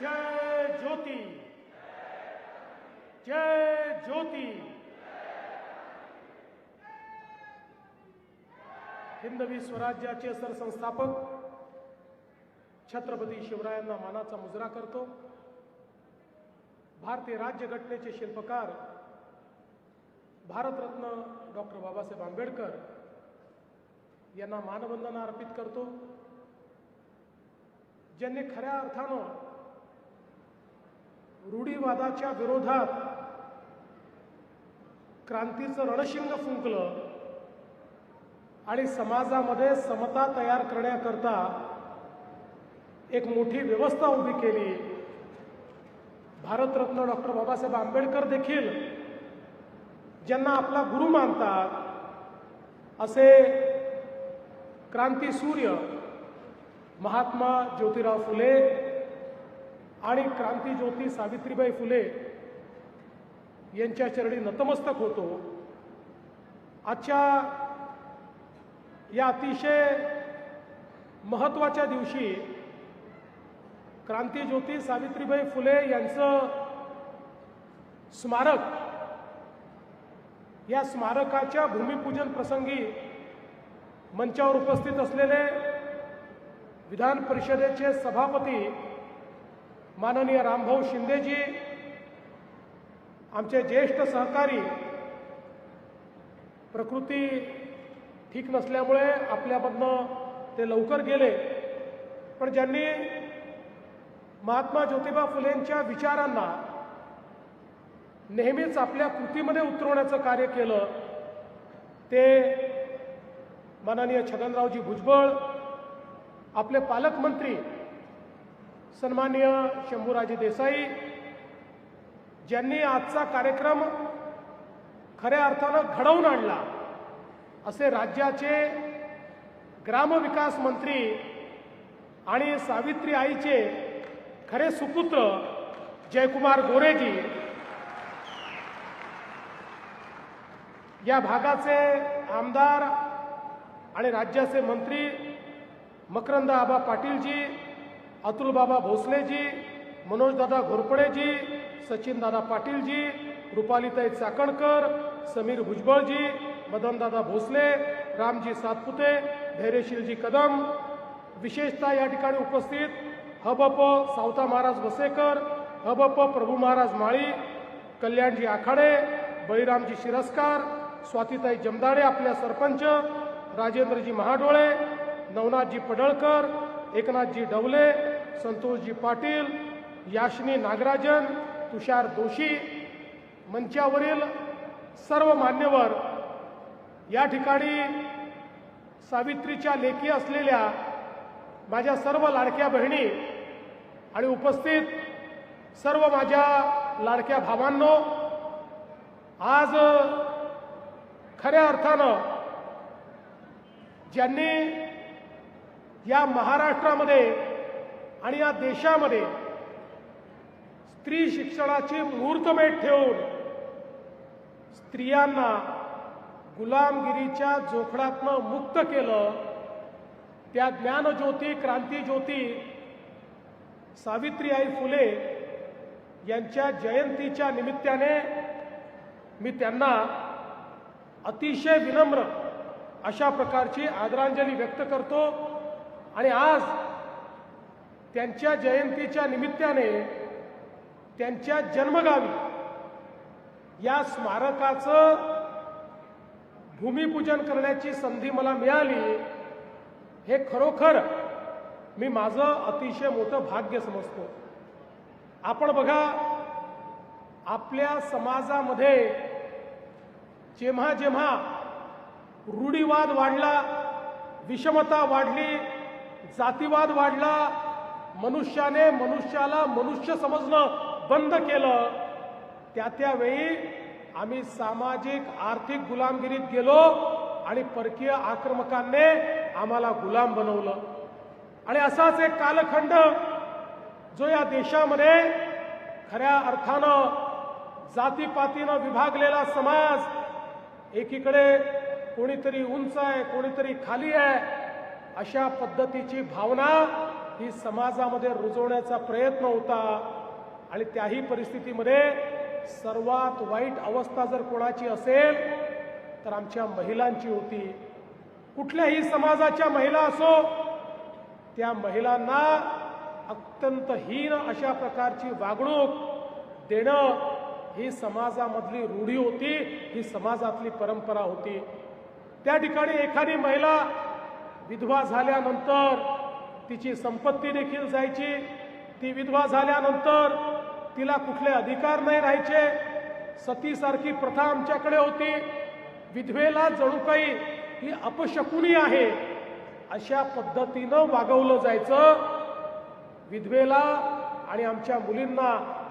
जय ज्योती। जय ज्योती। हिंदवी स्वराज्याचे सरसंस्थापक छत्रपती शिवरायांना मानाचा मुजरा करतो. भारतीय राज्यघटनेचे शिल्पकार भारतरत्न डॉक्टर बाबासाहेब आंबेडकर यांना मानवंदना अर्पित करतो. ज्यांनी खऱ्या अर्थानं रूढीवादाच्या विरोधात क्रांतीचं रणशिंग फुंकलं आणि समाजामध्ये समता तयार करण्याकरता एक मोठी व्यवस्था उभी केली. भारतरत्न डॉक्टर बाबासाहेब आंबेडकर देखील ज्यांना आपला गुरु मानतात असे क्रांती सूर्य महात्मा ज्योतिराव फुले आणि क्रांतीज्योती सावित्रीबाई फुले यांच्या चरणी नतमस्तक होतो. आजच्या या अतिशय महत्त्वाच्या दिवशी क्रांतीज्योती सावित्रीबाई फुले यांचं स्मारक या स्मारकाच्या भूमिपूजन प्रसंगी मंचावर उपस्थित असलेले विधान परिषदेचे सभापती माननीय रामभाऊ शिंदेजी आमचे ज्येष्ठ सहकारी प्रकृती ठीक नसल्यामुळे आपल्यामधनं ते लवकर गेले. पण ज्यांनी महात्मा ज्योतिबा फुलेंच्या विचारांना नेहमीच आपल्या कृतीमध्ये उतरवण्याचं कार्य केलं ते माननीय छगनरावजी भुजबळ आपले पालकमंत्री सन्माननीय शंभूराजे देसाई ज्यांनी आजचा कार्यक्रम खऱ्या अर्थानं घडवून आणला असे राज्याचे ग्रामविकास मंत्री आणि सावित्री आईचे खरे सुपुत्र जयकुमार गोरेजी या भागाचे आमदार आणि राज्याचे मंत्री मकरंद आबा पाटीलजी अतुलबाबा भोसलेजी मनोजदादा घोरपडेजी सचिनदादा पाटीलजी रुपालीताई चाकणकर समीर भुजबळजी मदनदादा भोसले रामजी सातपुते धैर्यशीलजी कदम विशेषतः या ठिकाणी उपस्थित हबप सावता महाराज वसेकर हबप प्रभू महाराज माळी कल्याणजी आखाडे बळीरामजी शिरस्कार स्वातीताई जमदाडे आपल्या सरपंच राजेंद्रजी महाडोळे नवनाथजी पडळकर एकनाथजी डवले संतोषजी पाटील याशनी नागराजन तुषार दोशी मंचावरील सर्व मान्यवर या ठिकाणी सावित्रीच्या लेखी असलेल्या माझ्या सर्व लाडक्या बहिणी आणि उपस्थित सर्व माझ्या लाडक्या भावांनो आज खऱ्या अर्थानं ज्यांनी या महाराष्ट्रामध्ये आणि या देशामध्ये स्त्री शिक्षणाची मुहूर्तमेढ ठेवून स्त्रियांना गुलामगिरीच्या जोखडातनं मुक्त केलं त्या ज्ञानज्योती क्रांतीज्योती सावित्रीबाई फुले यांच्या जयंतीच्या निमित्ताने मी त्यांना अतिशय विनम्र अशा प्रकारची आदरांजली व्यक्त करतो. आणि आज त्यांच्या जयंतीच्या निमित्ताने त्यांच्या जन्मगावी या स्मारकाचं भूमिपूजन करण्याची संधी मला मिळाली. हे खरोखर मी माझं अतिशय मोठं भाग्य समजतो. आपण बघा आपल्या समाजामध्ये जेव्हा जेव्हा रूढीवाद वाढला विषमता वाढली जातीवाद वाढला मनुष्याने मनुष्याला मनुष्य समजणं बंद केलं. त्या त्यावेळी आम्ही सामाजिक आर्थिक गुलामगिरीत गेलो आणि परकीय आक्रमकांनी आम्हाला गुलाम बनवलं. आणि असाच एक कालखंड जो या देशामध्ये खऱ्या अर्थानं जातीपातीनं विभागलेला समाज एकीकडे कोणीतरी उंच आहे कोणीतरी खाली आहे अशा पद्धतीची भावना ही समाजामध्ये रुजवण्याचा प्रयत्न होता आणि त्याही परिस्थितीमध्ये सर्वात वाईट अवस्था जर कोणाची असेल तर आमच्या महिलांची होती. कुठल्याही समाजाच्या महिला असो त्या महिलांना अत्यंत हीन अशा प्रकारची वागणूक देणं ही समाजामधली रूढी होती ही समाजातली परंपरा होती. त्या ठिकाणी एखादी महिला विधवा झाल्यानंतर तिची संपत्ती देखील जायची. ती विधवा झाल्यानंतर तिला कुठले अधिकार नाही राहायचे. सतीसारखी प्रथा आमच्याकडे होती. विधवेला जणू काही ही अपशकुनी आहे. अशा पद्धतीनं वागवलं जायचं. विधवेला आणि आमच्या मुलींना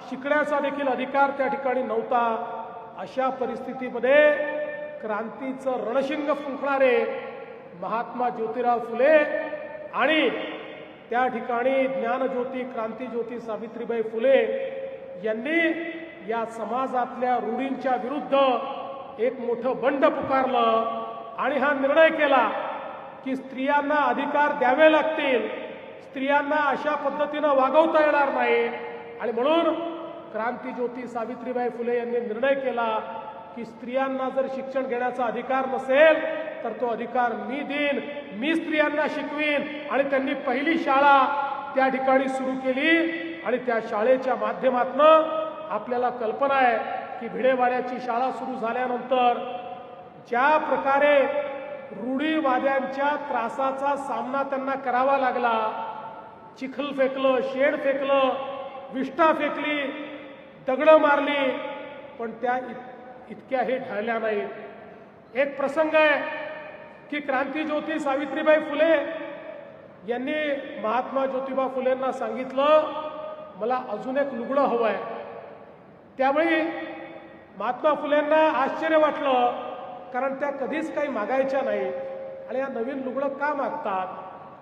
शिकण्याचा देखील अधिकार त्या ठिकाणी नव्हता. अशा परिस्थितीमध्ये क्रांतीचं रणशिंग फुंकणारे महात्मा ज्योतिराव फुले आणि त्या ठिकाणी ज्ञानज्योती क्रांतीज्योती सावित्रीबाई फुले यांनी या समाजातल्या रूढींच्या विरुद्ध एक मोठं बंड पुकारलं आणि हा निर्णय केला की स्त्रियांना अधिकार द्यावे लागतील. स्त्रियांना अशा पद्धतीनं वागवता येणार नाही. आणि म्हणून क्रांतीज्योती सावित्रीबाई फुले यांनी निर्णय केला की स्त्रियांना जर शिक्षण घेण्याचा अधिकार नसेल तर तो अधिकार मी देईन मी स्त्रियांना शिकवीन. आणि त्यांनी पहिली शाळा त्या ठिकाणी सुरू केली आणि त्या शाळेच्या माध्यमातनं आपल्याला कल्पना आहे की भिडेवाड्याची शाळा सुरू झाल्यानंतर ज्या प्रकारे रूढीवाद्यांच्या त्रासाचा सामना त्यांना करावा लागला चिखल फेकलं शेड फेकलं विष्ठा फेकली दगडं मारली पण त्या इत इतक्याही ढळल्या नाहीत. एक प्रसंग आहे की क्रांतीज्योती सावित्रीबाई फुले यांनी महात्मा ज्योतिबा फुलेंना सांगितलं मला अजून एक लुगडं हवं आहे त्यावेळी महात्मा फुलेंना आश्चर्य वाटलं कारण त्या कधीच काही मागायच्या नाही. आणि या नवीन लुगडं का मागतात?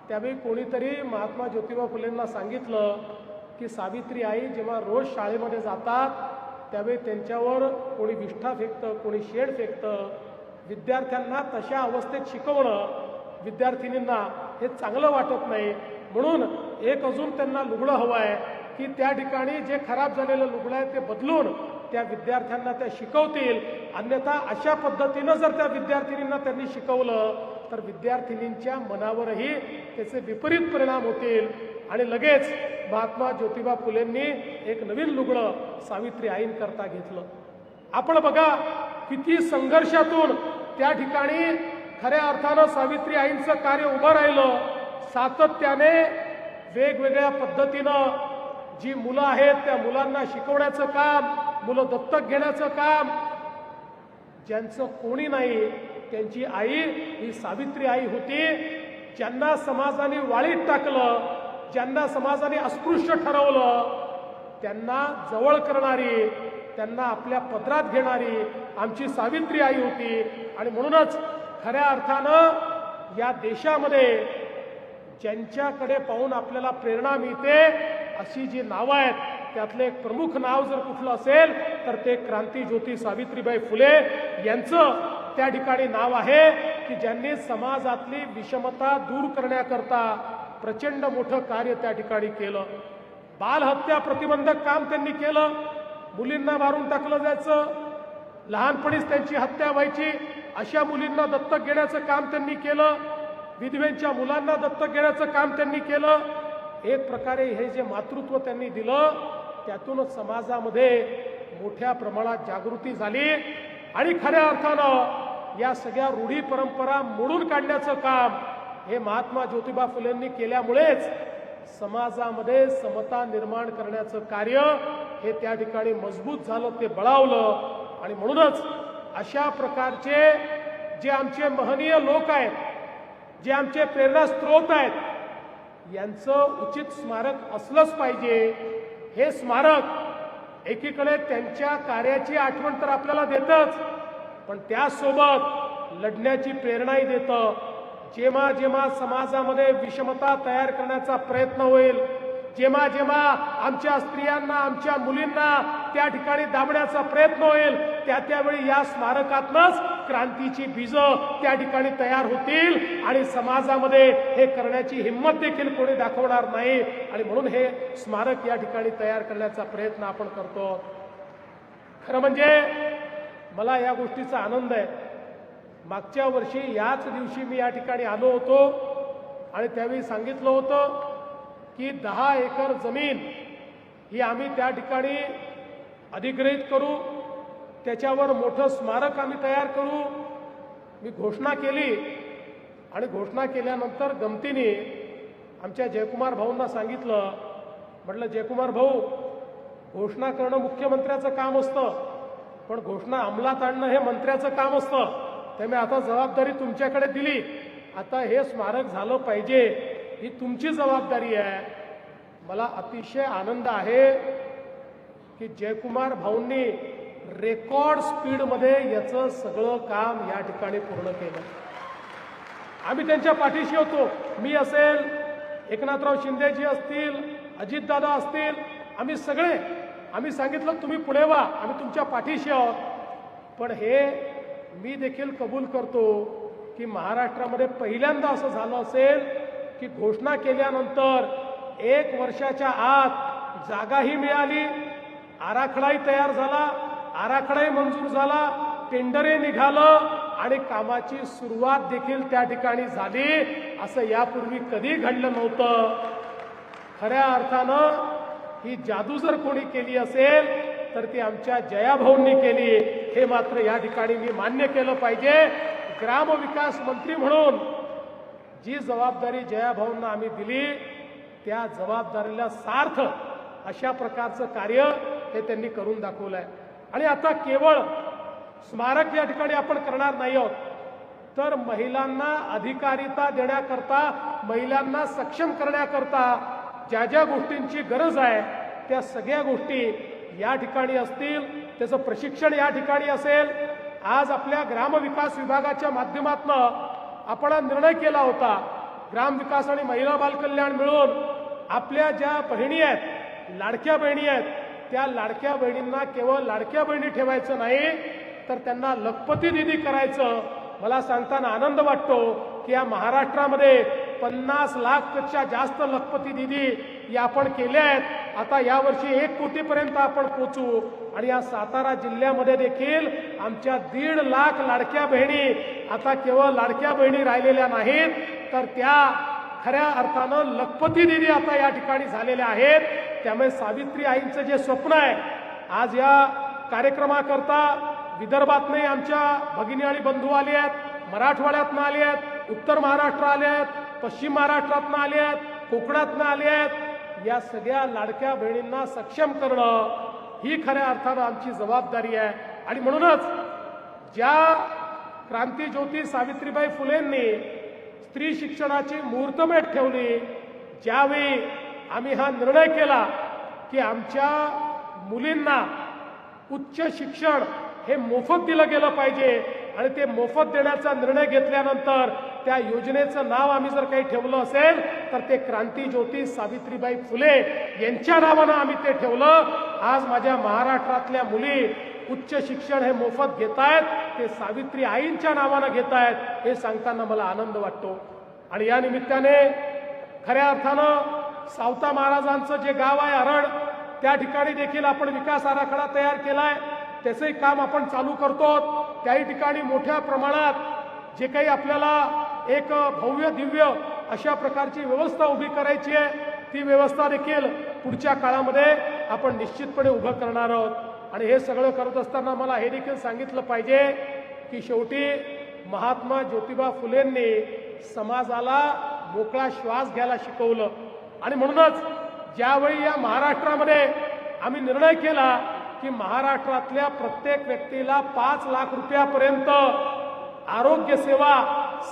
त्यावेळी कोणीतरी महात्मा ज्योतिबा फुलेंना सांगितलं की सावित्री आई जेव्हा रोज शाळेमध्ये जातात त्यावेळी त्यांच्यावर कोणी विष्ठा फेकतं कोणी शेड फेकतं विद्यार्थ्यांना तशा अवस्थेत शिकवणं विद्यार्थिनींना हे चांगलं वाटत नाही. म्हणून एक अजून त्यांना लुगडं हवं आहे की त्या ठिकाणी जे खराब झालेलं लुगडं आहे ते बदलून त्या विद्यार्थ्यांना त्या शिकवतील. अन्यथा अशा पद्धतीनं जर त्या विद्यार्थिनींना त्यांनी शिकवलं तर विद्यार्थिनींच्या मनावरही त्याचे विपरीत परिणाम होतील. आणि लगेच महात्मा ज्योतिबा फुलेंनी एक नवीन लुगडं सावित्री आईंकरता घेतलं. आपण बघा किती संघर्षातून त्या ठिकाणी खऱ्या अर्थानं सावित्री आईंचं कार्य उभं राहिलं. सातत्याने वेगवेगळ्या पद्धतीनं जी मुलं आहेत त्या मुलांना शिकवण्याचं काम मुलं दत्तक घेण्याचं काम ज्यांचं कोणी नाही त्यांची आई ही सावित्री आई होती. ज्यांना समाजाने वाळीत टाकलं ज्यांना समाजाने अस्पृश्य ठरवलं त्यांना जवळ करणारी त्यांना आपल्या पदरात घेणारी आमची सावित्री आई होती. आणि म्हणूनच खऱ्या अर्थानं या देशामध्ये ज्यांच्याकडे पाहून आपल्याला प्रेरणा मिळते अशी जी नावं आहेत त्यातलं एक प्रमुख नाव जर कुठलं असेल तर ते क्रांती ज्योती सावित्रीबाई फुले यांचं त्या ठिकाणी नाव आहे की ज्यांनी समाजातली विषमता दूर करण्याकरता प्रचंड मोठं कार्य त्या ठिकाणी केलं. बालहत्या प्रतिबंधक काम त्यांनी केलं. मुलींना मारून टाकलं जायचं. लहानपणीच त्यांची हत्या व्हायची. अशा मुलींना दत्तक घेण्याचं काम त्यांनी केलं. विधवेंच्या मुलांना दत्तक घेण्याचं काम त्यांनी केलं. एक प्रकारे हे जे मातृत्व त्यांनी दिलं त्यातूनच समाजामध्ये मोठ्या प्रमाणात जागृती झाली. आणि खऱ्या अर्थानं या सगळ्या रूढी परंपरा मोडून काढण्याचं काम हे महात्मा ज्योतिबा फुलेंनी केल्यामुळेच समाजामध्ये समता निर्माण करण्याचं कार्य हे त्या ठिकाणी मजबूत झालं ते बळावलं. आणि म्हणूनच अशा प्रकारचे जे आमचे महनीय लोक आहेत जे आमचे प्रेरणा स्त्रोत आहेत यांचं उचित स्मारक असलंच पाहिजे. हे स्मारक एकीकडे त्यांच्या कार्याची आठवण तर आपल्याला देतच पण त्यासोबत लढण्याची प्रेरणाही देतं. जेव्हा जेव्हा समाजामध्ये विषमता तयार करण्याचा प्रयत्न होईल जेव्हा जेव्हा आमच्या स्त्रियांना आमच्या मुलींना त्या ठिकाणी दाबण्याचा प्रयत्न होईल त्या त्यावेळी या स्मारकातनच क्रांतीची बीज त्या ठिकाणी तयार होतील आणि समाजामध्ये हे करण्याची हिंमत देखील कोणी दाखवणार नाही. आणि म्हणून हे स्मारक या ठिकाणी तयार करण्याचा प्रयत्न आपण करतो. खरं म्हणजे मला या गोष्टीचा आनंद आहे. मागच्या वर्षी याच दिवशी मी या ठिकाणी आलो होतो आणि त्यावेळी सांगितलं होतं की दहा एकर जमीन ही आम्ही त्या ठिकाणी अधिग्रहित करू त्याच्यावर मोठं स्मारक आम्ही तयार करू. मी घोषणा केली आणि घोषणा केल्यानंतर गमतीने आमच्या जयकुमार भाऊंना सांगितलं म्हटलं जयकुमार भाऊ घोषणा करणं मुख्यमंत्र्याचं काम असतं पण घोषणा अंमलात आणणं हे मंत्र्याचं काम असतं. त्यामुळे आता जबाबदारी तुमच्याकडे दिली. आता हे स्मारक झालं पाहिजे. ही तुमची जबाबदारी आहे. मला अतिशय आनंद आहे की जयकुमार भाऊंनी रेकॉर्ड स्पीडमध्ये याचं सगळं काम या ठिकाणी पूर्ण केलं. आम्ही त्यांच्या पाठीशी होतो. मी असेल एकनाथराव शिंदेजी असतील अजितदादा असतील आम्ही सगळे आम्ही सांगितलं तुम्ही पुढे व्हा आम्ही तुमच्या पाठीशी आहोत. पण हे मी देखील कबूल करतो की महाराष्ट्रामध्ये पहिल्यांदा असं झालं असेल की घोषणा केल्यानंतर एक वर्षाच्या आत जागाही मिळाली आराखडाही तयार झाला आराखडाही मंजूर झाला टेंडरही निघालं आणि कामाची सुरुवात देखील त्या ठिकाणी झाली असं यापूर्वी कधी घडलं नव्हतं. खऱ्या अर्थानं ही जादू जर कोणी केली असेल तर ती आमच्या जयाभाऊंनी केली. हे मात्र या ठिकाणी मी मान्य केलं पाहिजे. ग्रामविकास मंत्री म्हणून जी जबाबदारी जयाभाऊंना आम्ही दिली त्या जबाबदारीला सार्थ अशा प्रकारचं कार्य हे त्यांनी करून दाखवलं आहे आणि आता केवळ स्मारक या ठिकाणी आपण करणार नाही आहोत. तर महिलांना अधिकारिता देण्याकरता महिलांना सक्षम करण्याकरता ज्या ज्या गोष्टींची गरज आहे त्या सगळ्या गोष्टी या ठिकाणी असतील. त्याचं प्रशिक्षण या ठिकाणी असेल. आज आपल्या ग्रामविकास विभागाच्या माध्यमातून आपण हा निर्णय केला होता. ग्रामविकास आणि महिला बालकल्याण मिळून आपल्या ज्या बहिणी आहेत लाडक्या बहिणी आहेत त्या लाडक्या बहिणींना केवळ लाडक्या बहिणी ठेवायचं नाही तर त्यांना लखपती दिदी करायचं. मला सांगताना आनंद वाटतो की या महाराष्ट्रामध्ये पन्नास लाखपेक्षा जास्त लखपती दिदी या आपण केल्या आहेत. आता यावर्षी एक कोटीपर्यंत आपण पोचू. आणि या सातारा जिल्ह्यामध्ये देखील आमच्या दीड लाख लाडक्या बहिणी आता केवळ लाडक्या बहिणी राहिलेल्या नाहीत तर त्या खऱ्या अर्थानं लखपती देवी आता या ठिकाणी झालेल्या आहेत. त्यामुळे सावित्री आईंचं जे स्वप्न आहे आज या कार्यक्रमाकरता विदर्भातनंही आमच्या भगिनी आणि बंधू आले आहेत मराठवाड्यातनं आले आहेत उत्तर महाराष्ट्र आले आहेत पश्चिम महाराष्ट्रातनं आले आहेत कोकणातनं आले आहेत या सगळ्या लाडक्या बहिणींना सक्षम करणं ही खऱ्या अर्थानं आमची जबाबदारी आहे. आणि म्हणूनच ज्या क्रांतीज्योती सावित्रीबाई फुलेंनी स्त्री शिक्षणाची मुहूर्तमेट ठेवली ज्यावेळी आम्ही हा निर्णय केला की आमच्या मुलींना उच्च शिक्षण हे मोफत दिलं गेलं पाहिजे आणि ते मोफत देण्याचा निर्णय घेतल्यानंतर त्या योजनेचं नाव आम्ही जर काही ठेवलं असेल तर ते क्रांती ज्योती सावित्रीबाई फुले यांच्या नावानं आम्ही ते ठेवलं. आज माझ्या महाराष्ट्रातल्या मुली उच्च शिक्षण हे मोफत घेत आहेत ते सावित्री आईंच्या नावानं घेत आहेत हे सांगताना मला आनंद वाटतो. आणि या निमित्ताने खऱ्या अर्थानं सावता महाराजांचं जे गाव आहे अरण त्या ठिकाणी देखील आपण विकास आराखडा तयार केलाय. त्याचंही काम आपण चालू करतो त्याही ठिकाणी मोठ्या प्रमाणात जे काही आपल्याला एक भव्य दिव्य अशा प्रकारची व्यवस्था उभी करायची आहे. ती व्यवस्था देखील पुढच्या काळामध्ये आपण निश्चितपणे उभं करणार आहोत. आणि हे सगळं करत असताना मला हे देखील सांगितलं पाहिजे की शेवटी महात्मा ज्योतिबा फुलेंनी समाजाला मोकळा श्वास घ्यायला शिकवलं. आणि म्हणूनच ज्यावेळी या महाराष्ट्रामध्ये आम्ही निर्णय केला की महाराष्ट्रातल्या प्रत्येक व्यक्तीला पाच लाख रुपयापर्यंत आरोग्य सेवा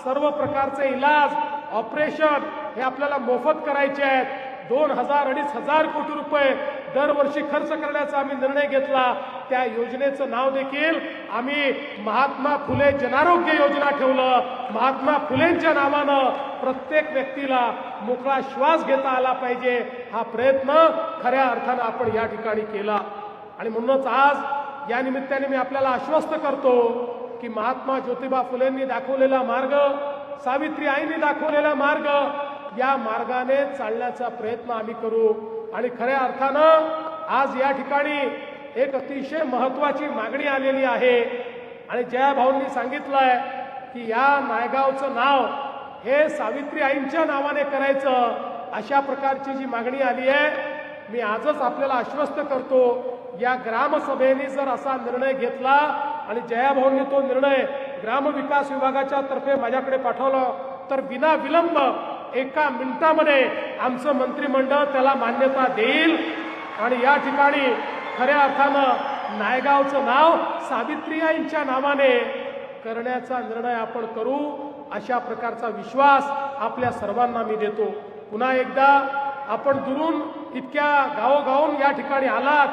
सर्व प्रकारचे इलाज ऑपरेशन हे आपल्याला मोफत करायचे आहेत. दोन हजार अडीच हजार कोटी रुपये दरवर्षी खर्च करण्याचा आम्ही निर्णय घेतला. त्या योजनेचं नाव देखील आम्ही महात्मा फुले जनारोग्य योजना ठेवलं. महात्मा फुलेंच्या नावानं प्रत्येक व्यक्तीला मोकळा श्वास घेता आला पाहिजे. हा प्रयत्न खऱ्या अर्थानं आपण या ठिकाणी केला. आणि म्हणूनच आज या निमित्ताने मी आपल्याला आश्वस्त करतो की महात्मा ज्योतिबा फुलेंनी दाखवलेला मार्ग सावित्री आईने दाखवलेला मार्ग या मार्गाने चालण्याचा प्रयत्न आम्ही करू. आणि खऱ्या अर्थानं आज या ठिकाणी एक अतिशय महत्वाची मागणी आलेली आहे. आणि जया भाऊंनी सांगितलंय की या नायगावचं नाव हे सावित्री आईंच्या नावाने करायचं अशा प्रकारची जी मागणी आली आहे मी आजच आपल्याला आश्वस्त करतो. या ग्रामसभेने जर असा निर्णय घेतला आणि जयाभाऊंनी तो निर्णय ग्रामविकास विभागाच्या तर्फे माझ्याकडे पाठवला. तर विना विलंब एका मिनिटामध्ये आमचं मंत्रिमंडळ त्याला मान्यता देईल. आणि या ठिकाणी खऱ्या अर्थानं नायगावचं नाव सावित्रीयांच्या नावाने करण्याचा निर्णय आपण करू. अशा प्रकारचा विश्वास आपल्या सर्वांना मी देतो. पुन्हा एकदा आपण दुरून इतक्या गावोगावून या ठिकाणी आलात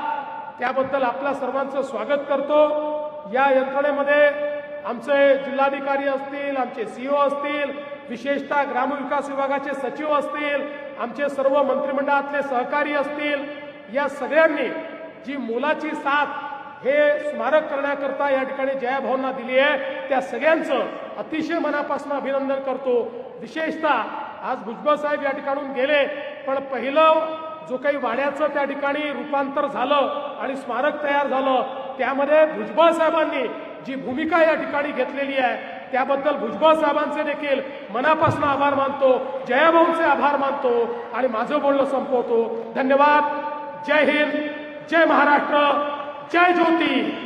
त्याबद्दल आपल्या सर्वांचं स्वागत करतो. या यंत्रणेमध्ये आमचे जिल्हाधिकारी असतील आमचे सीओ असतील विशेषतः ग्रामविकास विभागाचे सचिव असतील आमचे सर्व मंत्रिमंडळातले सहकारी असतील या सगळ्यांनी जी मोलाची साथ हे स्मारक करण्याकरता या ठिकाणी जयाभाऊंना दिली आहे त्या सगळ्यांचं अतिशय मनापासून अभिनंदन करतो. विशेषतः आज भुजबळ साहेब या ठिकाणून गेले पण पहिलं जो काही वाड्याचं त्या ठिकाणी रूपांतर झालं आणि स्मारक तयार झालं त्यामध्ये भुजबळ साहेबांनी जी भूमिका या ठिकाणी घेतलेली आहे त्याबद्दल भुजबळ साहेबांचे देखील मनापासून आभार मानतो जयाभाऊंचे आभार मानतो आणि माझं बोलणं संपवतो. धन्यवाद. जय हिंद. जय महाराष्ट्र. जय ज्योती.